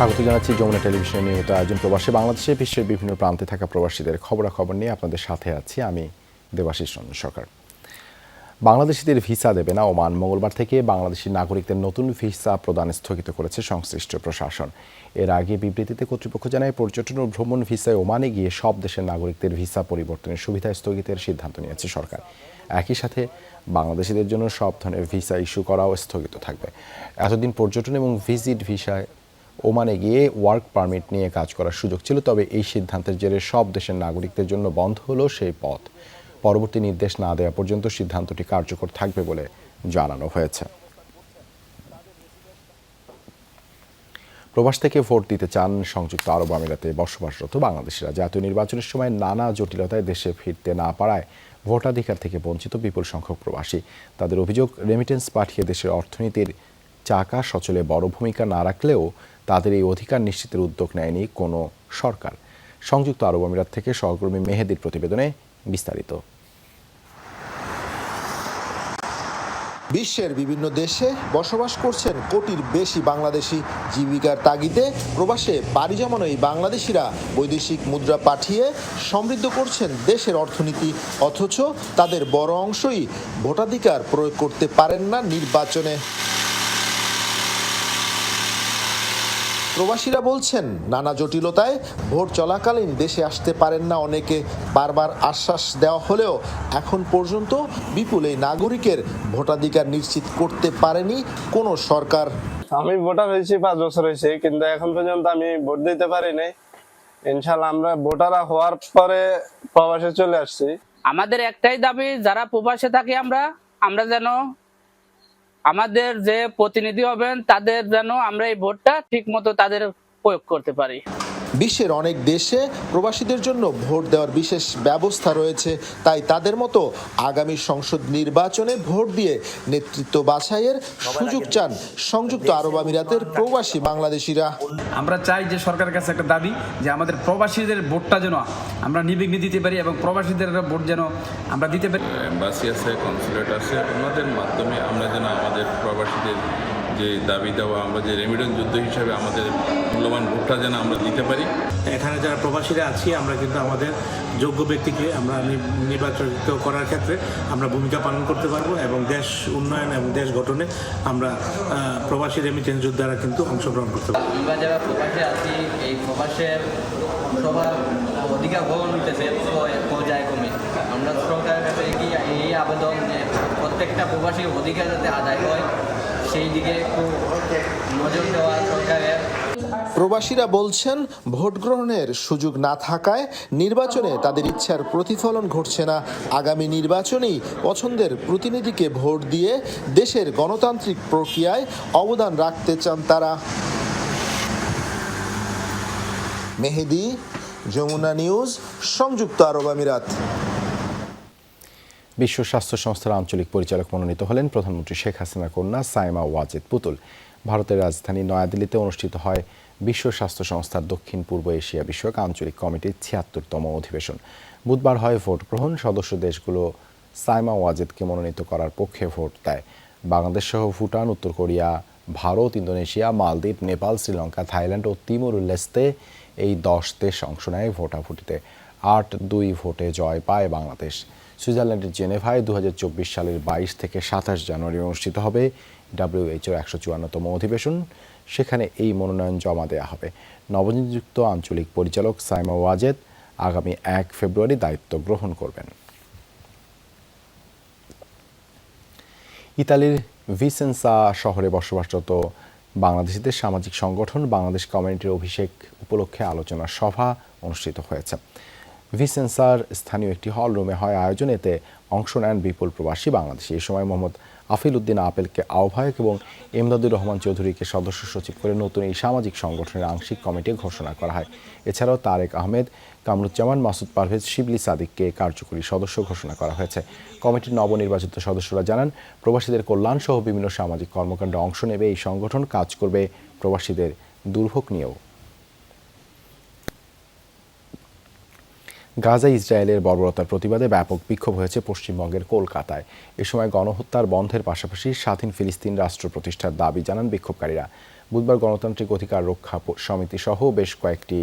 স্বাগত জানাচ্ছি যমুনা টেলিভিশনের নিয়মিত আয়োজন প্রবাসী বাংলাদেশে, বিশ্বের বিভিন্ন প্রান্তে থাকা প্রবাসীদের খবরাখবর নিয়ে আপনাদের সাথে আছি আমি দেবাশিস রঞ্জন সরকার। বাংলাদেশিদের ভিসা দেবে না ওমান। মঙ্গলবার থেকে বাংলাদেশি নাগরিকদের নতুন ভিসা প্রদান স্থগিত করেছে সংশ্লিষ্ট প্রশাসন। এর আগে বিবৃতিতে কর্তৃপক্ষ জানায়, পর্যটন ও ভ্রমণ ভিসায় ওমানে গিয়ে সব দেশের নাগরিকদের ভিসা পরিবর্তনের সুবিধা স্থগিতের সিদ্ধান্ত নিয়েছে সরকার। একই সাথে বাংলাদেশিদের জন্য সব ধরনের ভিসা ইস্যু করাও স্থগিত থাকবে। এতদিন পর্যটন এবং ভিজিট ভিসায় ওমানে গিয়ে ওয়ার্ক পারমিট নিয়ে কাজ করার সুযোগ ছিল, তবে এই সিদ্ধান্তের জেরে সব দেশের নাগরিকদের জন্য বন্ধ হলো সেই পথ। পরবর্তী নির্দেশ না দেওয়া পর্যন্ত সিদ্ধান্তটি কার্যকর থাকবে বলে জানানো হয়েছে। প্রবাস থেকে ভোট দিতে চান সংযুক্ত আরব আমিরাতে বসবাসরত বাংলাদেশিরা। জাতীয় নির্বাচনের সময় নানা জটিলতায় দেশে ফিরতে না পারায় ভোটাধিকার থেকে বঞ্চিত বিপুল সংখ্যক প্রবাসী। তাদের অভিযোগ রেমিটেন্স পাঠিয়ে দেশের অর্থনীতির চাকা সচলে বড় ভূমিকা না রাখলেও তাদের এই অধিকার নিশ্চিতের উদ্যোগ নেয়নি কোনো সরকার। সংযুক্ত আরব আমিরাত থেকে সহকর্মী মেহেদির প্রতিবেদনে বিস্তারিত। বিশ্বের বিভিন্ন দেশে বসবাস করছেন কোটির বেশি বাংলাদেশি জীবিকার তাগিদে প্রবাসে পাড়ি জমানো এই বাংলাদেশিরা বৈদেশিক মুদ্রা পাঠিয়ে সমৃদ্ধ করছেন দেশের অর্থনীতি, অথচ তাদের বড় অংশই ভোটাধিকার প্রয়োগ করতে পারেন না নির্বাচনে। প্রবাসীরা বলছেন নানা জটিলতায় ভোট চলাকালীন দেশে আসতে পারেন না অনেকে। বারবার আশ্বাস দেওয়া হলেও এখন পর্যন্ত বিপুল এই নাগরিকের ভোটাধিকার নিশ্চিত করতে পারেনি কোনো সরকার। আমি ভোটার হয়েছি পাঁচ বছর হয়েছে কিন্তু এখন পর্যন্ত আমি ভোট দিতে পারিনি ইনশাল্লাহ আমরা ভোটার হওয়ার পরে প্রবাসে চলে আসছি। আমাদের একটাই দাবি যারা প্রবাসে থাকি আমরা আমরা যেন আমাদের যে প্রতিনিধি হবেন তাদের যেন আমরা এই ভোটটা ঠিক মতো তাদের প্রয়োগ করতে পারি। বিশ্বের অনেক দেশে প্রবাসীদের জন্য ভোট দেওয়ার বিশেষ ব্যবস্থা রয়েছে তাই তাদের মতো আগামী সংসদ নির্বাচনে ভোট দিয়ে নেতৃত্ব বাছাইয়ের সুযোগ চান সংযুক্ত আরব আমিরাতের প্রবাসী বাংলাদেশিরা। আমরা চাই যে সরকারের কাছে একটা দাবি যে আমাদের প্রবাসীদের ভোটটা যেন আমরা নির্বিঘ্নে দিতে পারি এবং প্রবাসীদের ভোট যেন আমরা দিতে পারি। এম্বাসি আছে কনসুলেট আছে ওনাদের মাধ্যমে আমরা যেন আমাদের যে দাবি দেওয়া আমরা যে রেমিডেন্স যুদ্ধ হিসাবে আমাদের মূল্যবান ভোটটা যেন আমরা দিতে পারি। এখানে যারা প্রবাসীরা আছি আমরা কিন্তু আমাদের যোগ্য ব্যক্তিকে আমরা নি- নির্বাচিত করার ক্ষেত্রে আমরা ভূমিকা পালন করতে পারব এবং দেশ উন্নয়ন এবং দেশ গঠনে আমরা প্রবাসী রেমিটেন্স যোদ্ধারা কিন্তু অংশগ্রহণ করতে পারব। আমরা যারা প্রবাসে আছি এই প্রবাসের সবার অধিকার গ্রহণ হইতেছে পর্যায়ে কমে। আমরা সরকারের কাছে এই আবেদন প্রত্যেকটা প্রবাসীর অধিকার যাতে আদায় হয় সেই দিকে নজর দেওয়া সরকারের। প্রবাসীরা বলছেন, ভোট গ্রহণের সুযোগ না থাকায় নির্বাচনে তাদের ইচ্ছার প্রতিফলন ঘটছে না। আগামী নির্বাচনেই পছন্দের প্রতিনিধিকে ভোট দিয়ে দেশের গণতান্ত্রিক প্রক্রিয়ায় অবদান রাখতে চান তারা। মেহেদি, যমুনা নিউজ, সংযুক্ত আরব আমিরাত। বিশ্ব স্বাস্থ্য সংস্থার আঞ্চলিক পরিচালক মনোনীত হলেন প্রধানমন্ত্রী শেখ হাসিনার কন্যা সাইমা ওয়াজেদ পুতুল। ভারতের রাজধানী নয়াদিল্লিতে অনুষ্ঠিত হয় বিশ্ব স্বাস্থ্য সংস্থার দক্ষিণ পূর্ব এশিয়া বিষয়ক আঞ্চলিক কমিটির ছিয়াত্তরতম অধিবেশন। বুধবার হয় ভোট গ্রহণ, সদস্য দেশগুলো সাইমা ওয়াজেদকে মনোনীত করার পক্ষে ভোট দেয়। বাংলাদেশ সহ ভুটান, উত্তর কোরিয়া, ভারত, ইন্দোনেশিয়া, মালদ্বীপ, নেপাল, শ্রীলঙ্কা, থাইল্যান্ড ও তিমুর লেস্তে এই দশ দেশ অংশ নেয় ভোটাভুটিতে। আট দুই ভোটে জয় পায় বাংলাদেশ। সুইজারল্যান্ডের জেনেভায় দু হাজার চব্বিশ সালের বাইশ থেকে সাতাশ জানুয়ারি অনুষ্ঠিত হবে ডাব্লিউএইচওর একশো চুয়ান্নতম অধিবেশন। সেখানে এই মনোনয়ন জমা দেওয়া হবে। নবনিযুক্ত আঞ্চলিক পরিচালক সাইমা ওয়াজেদ আগামী এক ফেব্রুয়ারি দায়িত্ব গ্রহণ করবেন। ইতালির ভিসেন্সা শহরে বসবাসরত বাংলাদেশিদের সামাজিক সংগঠন বাংলাদেশ কমিউনিটির অভিষেক উপলক্ষে আলোচনা সভা অনুষ্ঠিত হয়েছে। ভিসেন্সার স্থানীয় একটি হল রুমে হয় আয়োজন এতে অংশ নেন বিপুল প্রবাসী বাংলাদেশি। এই সময় মোহাম্মদ আফিল উদ্দিন আপেলকে আহ্বায়ক এবং এমদাদুর রহমান চৌধুরীকে সদস্য সচিব করে নতুন এই সামাজিক সংগঠনের আংশিক কমিটি ঘোষণা করা হয়। এছাড়াও তারেক আহমেদ, কামরুজ্জামান, মাসুদ পারভেজ, শিবলি সাদিককে কার্যকরী সদস্য ঘোষণা করা হয়েছে। কমিটির নবনির্বাচিত সদস্যরা জানান, প্রবাসীদের কল্যাণ সহ বিভিন্ন সামাজিক কর্মকাণ্ডে অংশ নেবে এই সংগঠন, কাজ করবে প্রবাসীদের দুর্ভোগ নিয়েও। গাজা ইসরায়েলের বর্বরতার প্রতিবাদে ব্যাপক বিক্ষোভ হয়েছে পশ্চিমবঙ্গের কলকাতায়। এ সময় গণহত্যার বন্ধের পাশাপাশি স্বাধীন ফিলিস্তিন রাষ্ট্র প্রতিষ্ঠার দাবি জানান বিক্ষোভকারীরা। বুধবার গণতান্ত্রিক অধিকার রক্ষা সমিতি সহ বেশ কয়েকটি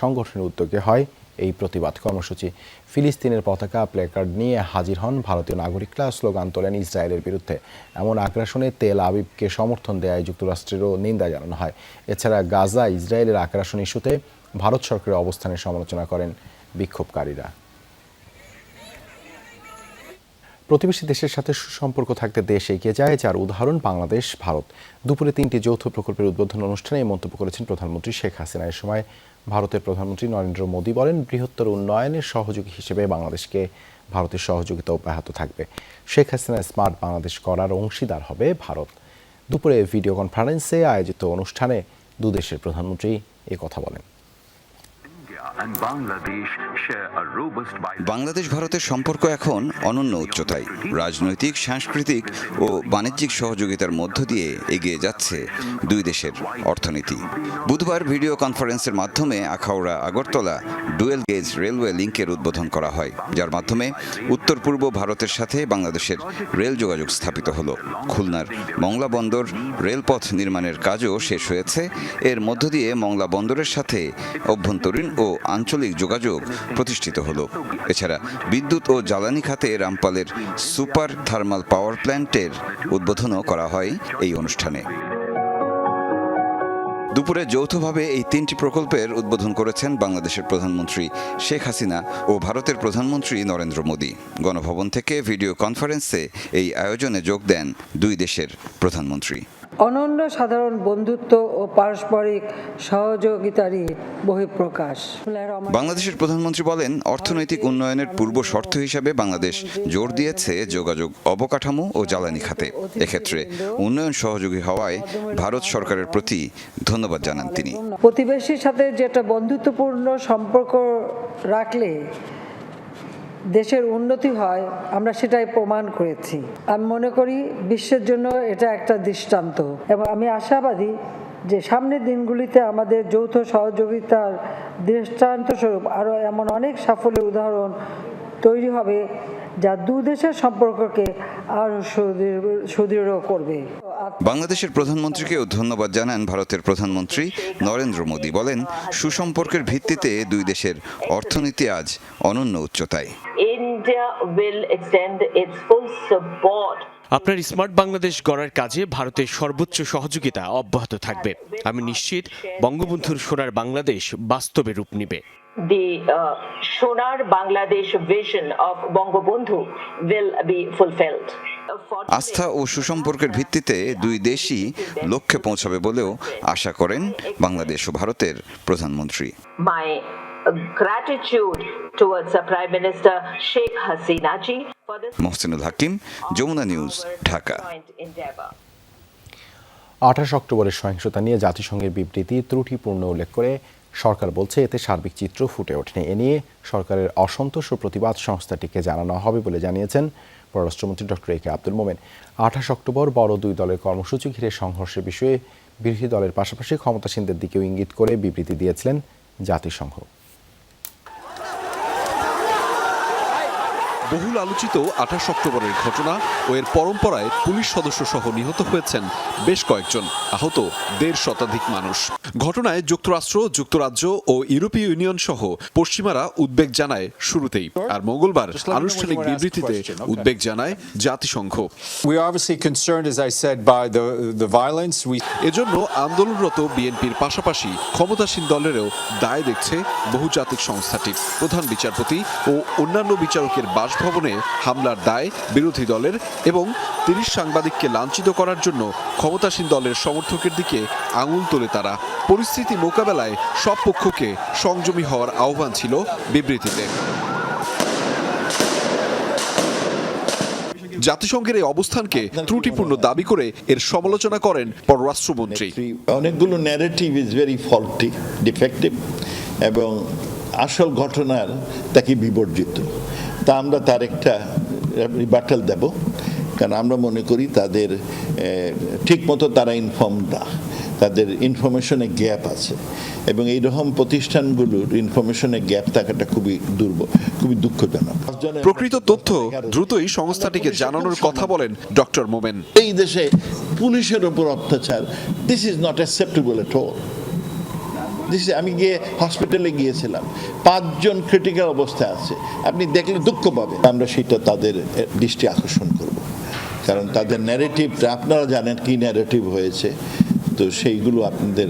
সংগঠনের উদ্যোগে হয় এই প্রতিবাদ কর্মসূচি। ফিলিস্তিনের পতাকা প্লেকার্ড নিয়ে হাজির হন ভারতীয় নাগরিকরা। স্লোগান তোলেন ইসরায়েলের বিরুদ্ধে। এমন আগ্রাসনে তেল আবিবকে সমর্থন দেয় যুক্তরাষ্ট্রেরও নিন্দা জানানো হয়। এছাড়া গাজা ইসরায়েলের আগ্রাসন ইস্যুতে ভারত সরকারের অবস্থানের সমালোচনা করেন বিক্ষোভকারীরা। প্রতিবেশী দেশের সাথে সুসম্পর্ক থাকতে দেশ এগিয়ে যায়, যার উদাহরণ বাংলাদেশ, ভারত। দুপুরে তিনটি যৌথ প্রকল্পের উদ্বোধন অনুষ্ঠানে এই মন্তব্য করেছেন প্রধানমন্ত্রী শেখ হাসিনা। এ সময় ভারতের প্রধানমন্ত্রী নরেন্দ্র মোদী বলেন, বৃহত্তর উন্নয়নের সহযোগী হিসেবে বাংলাদেশকে ভারতের সহযোগিতা অব্যাহত থাকবে। শেখ হাসিনা স্মার্ট বাংলাদেশ করার অংশীদার হবে ভারত। দুপুরে ভিডিও কনফারেন্সে আয়োজিত অনুষ্ঠানে দুদেশের প্রধানমন্ত্রী এ কথা বলেন। বাংলাদেশ ভারতের সম্পর্ক এখন অনন্য উচ্চতায়। রাজনৈতিক, সাংস্কৃতিক ও বাণিজ্যিক সহযোগিতার মধ্য দিয়ে এগিয়ে যাচ্ছে দুই দেশের অর্থনীতি। বুধবার ভিডিও কনফারেন্সের মাধ্যমে Akhaura, Agartala, dual gauge railway লিঙ্কের উদ্বোধন করা হয়, যার মাধ্যমে উত্তর পূর্ব ভারতের সাথে বাংলাদেশের রেল যোগাযোগ স্থাপিত হলো। খুলনার মংলা বন্দর রেলপথ নির্মাণের কাজও শেষ হয়েছে। এর মধ্য দিয়ে মংলা বন্দরের সাথে অভ্যন্তরীণ ও আঞ্চলিক যোগাযোগ প্রতিষ্ঠিত হলো। এছাড়া বিদ্যুৎ ও জ্বালানি খাতে রামপালের সুপার থার্মাল পাওয়ার প্ল্যান্টের উদ্বোধনও করা হয় এই অনুষ্ঠানে। দুপুরে যৌথভাবে এই তিনটি প্রকল্পের উদ্বোধন করেছেন বাংলাদেশের প্রধানমন্ত্রী শেখ হাসিনা ও ভারতের প্রধানমন্ত্রী নরেন্দ্র মোদী। গণভবন থেকে ভিডিও কনফারেন্সে এই আয়োজনে যোগ দেন দুই দেশের প্রধানমন্ত্রী। অনন্য সাধারণ বন্ধুত্ব ও পারস্পরিক সহযোগিতারই বহিঃপ্রকাশ। বাংলাদেশের প্রধানমন্ত্রী বলেন অর্থনৈতিক উন্নয়নের পূর্ব শর্ত হিসাবে বাংলাদেশ জোর দিয়েছে যোগাযোগ অবকাঠামো ও জ্বালানি খাতে। এক্ষেত্রে উন্নয়ন সহযোগী হওয়ায় ভারত সরকারের প্রতি ধন্যবাদ জানান তিনি। প্রতিবেশীর সাথে যেটা বন্ধুত্বপূর্ণ সম্পর্ক রাখলে দেশের উন্নতি হয়, আমরা সেটাই প্রমাণ করেছি। আমি মনে করি বিশ্বের জন্য এটা একটা দৃষ্টান্ত। এবং আমি আশাবাদী যে সামনের দিনগুলিতে আমাদের যৌথ সহযোগিতার দৃষ্টান্ত স্বরূপ আরও এমন অনেক সাফল্যের উদাহরণ তৈরি হবে যা দু দেশের সম্পর্ককে আরও সুদৃঢ়- সুদৃঢ় করবে। বাংলাদেশের প্রধানমন্ত্রীকেও ধন্যবাদ জানান ভারতের প্রধানমন্ত্রী নরেন্দ্র মোদী। বলেন সুসম্পর্কের ভিত্তিতে দুই দেশের অর্থনীতি আজ অনন্য উচ্চতায়। India will extend its full support আপনার স্মার্ট বাংলাদেশ গড়ার কাজে ভারতের সর্বোচ্চ সহযোগিতা অব্যাহত থাকবে। আমি নিশ্চিত বঙ্গবন্ধুর সোনার বাংলাদেশ বাস্তবে রূপ নিবে। The uh, Shonar Bangladesh vision of Bangabandhu will be fulfilled. আস্থা ও সুসম্পর্কের ভিত্তিতে দুই দেশই লক্ষ্যে পৌঁছাবে বলেও আশা করেন বাংলাদেশ ও ভারতের প্রধানমন্ত্রী। My uh, gratitude towards the Prime Minister Sheikh Hasina ji Mohsinul Hakim, Jamuna news, Dhaka. আঠাশ অক্টোবরের সহিংসতা নিয়ে জাতিসংঘের বিবৃতি ত্রুটিপূর্ণ উল্লেখ করে সরকার বলছে, এতে সার্বিক চিত্র ফুটে ওঠেনি। এ নিয়ে সরকারের অসন্তোষ ও প্রতিবাদ সংস্থাটিকে জানানো হবে বলে জানিয়েছেন পররাষ্ট্রমন্ত্রী ডক্টর এ কে আব্দুল মোমেন। আঠাশ অক্টোবর বড় দুই দলের কর্মসূচি ঘিরে সংঘর্ষের বিষয়ে বিরোধী দলের পাশাপাশি ক্ষমতাসীনদের দিকেও ইঙ্গিত করে বিবৃতি দিয়েছিলেন জাতিসংঘ। বহুল আলোচিত আঠাশ অক্টোবরের ঘটনা ও এর পরম্পরায় পুলিশ সদস্য সহ নিহত হয়েছেন বেশ কয়েকজন। আহত দেড় শতাধিক মানুষ। ঘটনায় যুক্তরাষ্ট্র যুক্তরাজ্য ও ইউরোপীয় ইউনিয়ন সহ পশ্চিমারা উদ্বেগ জানায় শুরুতেই। আর মঙ্গলবার আনুষ্ঠানিক বিবৃতিতে উদ্বেগ জানায় জাতিসংঘ। এজন্য আন্দোলনরত বিএনপির পাশাপাশি ক্ষমতাসীন দলেরও দায় দেখছে বহুজাতিক সংস্থাটি। প্রধান বিচারপতি ও অন্যান্য বিচারকের বাসভবনে হামলার দায় বিরোধী দলের এবং তিরিশ সাংবাদিককে লাঞ্ছিত করার জন্য ক্ষমতাসীন দলের সমর্থকের দিকে আঙুল তোলে তারা। পরিস্থিতি মোকাবেলায় সব পক্ষকে সংযমী হওয়ার আহ্বান ছিল বিবৃতিতে। জাতিসংঘের এই অবস্থানকে ত্রুটিপূর্ণ দাবি করে এর সমালোচনা করেন পররাষ্ট্রমন্ত্রী। অনেকগুলো narrative is very faulty defective এবং আসল ঘটনার তাকে বিবর্জিত? তা আমরা তার একটা রিবাটাল দেব। কারণ আমরা মনে করি তাদের ঠিক মতো তারা ইনফর্ম না। তাদের ইনফরমেশনে গ্যাপ আছে। এবং এই রকম প্রতিষ্ঠানগুলোর ইনফরমেশনে গ্যাপ থাকাটা খুবই দুর্বল খুবই দুঃখজনক। প্রকৃত তথ্য দ্রুতই সংস্থাটিকে জানানোর কথা বলেন ডক্টর মোমেন। এই দেশে পুলিশের ওপর অত্যাচার this is not acceptable at all this আমি গিয়ে হসপিটালে গিয়েছিলাম। পাঁচজন ক্রিটিক্যাল অবস্থায় আছে। আপনি দেখলে দুঃখ পাবেন। আমরা সেটা তাদের দৃষ্টি আকর্ষণ করব। কারণ তাদের ন্যারেটিভটা আপনারা জানেন কি ন্যারেটিভ হয়েছে। তো সেইগুলো আপনাদের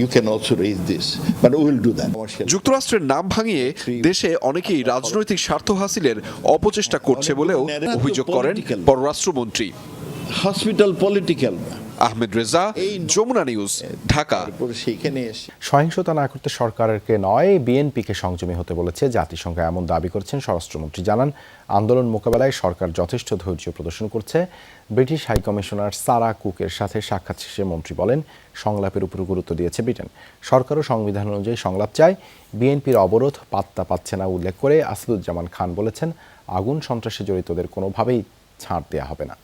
you can also raise this but will do that যুক্তরাষ্ট্রের নাম ভাঙিয়ে দেশে অনেকেই রাজনৈতিক স্বার্থ হাসিলের অপচেষ্টা করছে বলেও অভিযোগ করেন পররাষ্ট্রমন্ত্রী। Hospital political Ahmed Reza Jamuna news Dhaka. সহিংসতা না করতে সরকারকে নয় বিএনপিকে সংযমী হতে বলেছে জাতিসংঘ। এমন দাবি করেছেন স্বরাষ্ট্রমন্ত্রী। জানান আন্দোলন মোকাবেলায় সরকার যথেষ্ট ধৈর্য প্রদর্শন করছে। ব্রিটিশ হাইকমিশনার সারা কুকের সাথে সাক্ষাৎ শেষে মন্ত্রী বলেন সংলাপের উপর গুরুত্ব দিয়েছে ব্রিটেন। সরকারও সংবিধান অনুযায়ী সংলাপ চায়। বিএনপির অবরোধ পাত্তা পাচ্ছে না উল্লেখ করে আসাদুজ্জামান খান বলেছেন আগুন সন্ত্রাসে জড়িতদের কোনোভাবেই ছাড় দেওয়া হবে না।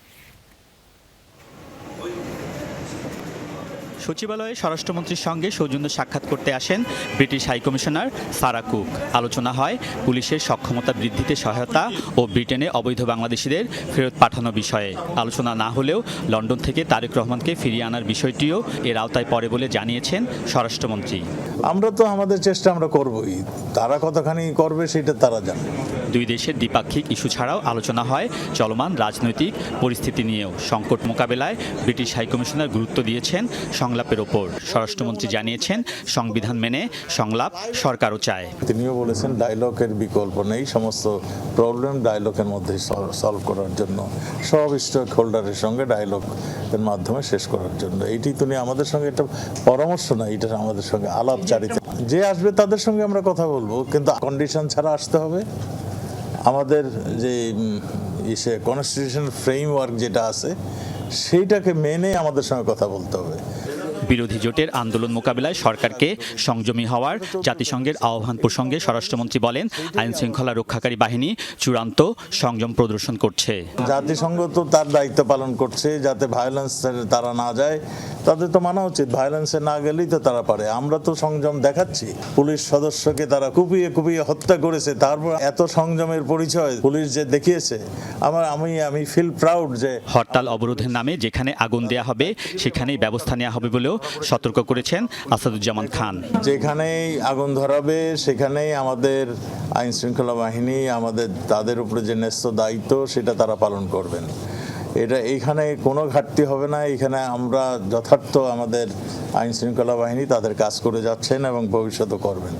সচিবালয়ে স্বরাষ্ট্রমন্ত্রীর সঙ্গে সৌজন্য সাক্ষাৎ করতে আসেন ব্রিটিশ হাইকমিশনার সারা কুক। আলোচনা হয় পুলিশের সক্ষমতা বৃদ্ধিতে সহায়তা ও ব্রিটেনে অবৈধ বাংলাদেশিদের ফেরত পাঠানো বিষয়ে। আলোচনা না হলেও লন্ডন থেকে তারেক রহমানকে ফিরিয়ে আনার বিষয়টিও এর আওতায় পড়ে বলে জানিয়েছেন স্বরাষ্ট্রমন্ত্রী। আমরা তো আমাদের চেষ্টা আমরা করবই। তারা কতখানি করবে সেটা তারা জানে। দুই দেশের দ্বিপাক্ষিক ইস্যু ছাড়াও আলোচনা হয় চলমান রাজনৈতিক পরিস্থিতি নিয়েও। সংকট মোকাবেলায় ব্রিটিশ হাইকমিশনার গুরুত্ব দিয়েছেন সংলাপের ওপর। স্বরাষ্ট্রমন্ত্রী জানিয়েছেন সংবিধান মেনে সংলাপ সরকারও চায়। তিনিও বলেছেন ডায়লগের বিকল্প নেই। সমস্ত প্রবলেম ডায়লগের মধ্যে সলভ করার জন্য সব স্টেক হোল্ডারের সঙ্গে ডায়লগের মাধ্যমে শেষ করার জন্য। এইটি তিনি আমাদের সঙ্গে একটা পরামর্শ না এটা আমাদের সঙ্গে আলাপচারিতা যে আসবে তাদের সঙ্গে আমরা কথা বলব, কিন্তু কন্ডিশন ছাড়া আসতে হবে। আমাদের যে ইসে কনস্টিটিউশন ফ্রেমওয়ার্ক যেটা আছে, সেইটাকে মেনে আমাদের সঙ্গে কথা বলতে হবে। বিরোধী জোটের আন্দোলন মোকাবিলায় সরকারকে সংযমী হওয়ার জাতিসংঘের আহ্বান প্রসঙ্গে স্বরাষ্ট্রমন্ত্রী বলেন আইন শৃঙ্খলা রক্ষাকারী বাহিনী চূড়ান্ত সংযম প্রদর্শন করছে। জাতিসংঘ তো তার দায়িত্ব পালন করছে যাতে ভায়োলেন্স তারা না যায়। তাদের তো মানা উচিত ভায়োলেন্সে না গেলেই তো তারা পারে। আমরা তো সংযম দেখাচ্ছি। পুলিশ সদস্যকে তারা কুপিয়ে কুপিয়ে হত্যা করেছে। তারপর এত সংযমের পরিচয় পুলিশ যে দেখিয়েছে আমার আমি আমি ফিল প্রাউড যে হরতাল অবরোধের নামে যেখানে আগুন দেয়া হবে সেখানেই ব্যবস্থা নেওয়া হবে বলেও সতর্ক করেছেন আসাদুজ্জামান খান। যেখানেই আগুন ধরাবে, সেখানেই আমাদের আইন শৃঙ্খলা বাহিনী, আমাদের, তাদের উপরে যে ন্যস্ত দায়িত্ব, সেটা তারা পালন করবেন। এটা এখানে কোনো ঘাটতি হবে না। এখানে আমরা যথার্থ আমাদের আইন শৃঙ্খলা বাহিনী তাদের কাজ করে যাচ্ছেন এবং ভবিষ্যতও করবেন।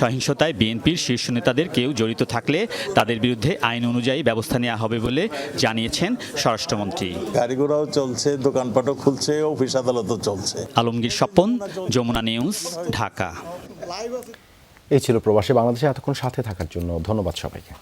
সহিংসতায় বিএনপির শীর্ষ নেতাদের কেউ জড়িত থাকলে তাদের বিরুদ্ধে আইন অনুযায়ী ব্যবস্থা নেওয়া হবে বলে জানিয়েছেন স্বরাষ্ট্রমন্ত্রী। গাড়িঘোড়াও চলছে দোকানপাটও খুলছে অফিস আদালতও চলছে। আলমগীর স্বপন যমুনা নিউজ ঢাকা। এই ছিল প্রবাসী বাংলাদেশে এতক্ষণ সাথে থাকার জন্য। ধন্যবাদ সবাইকে।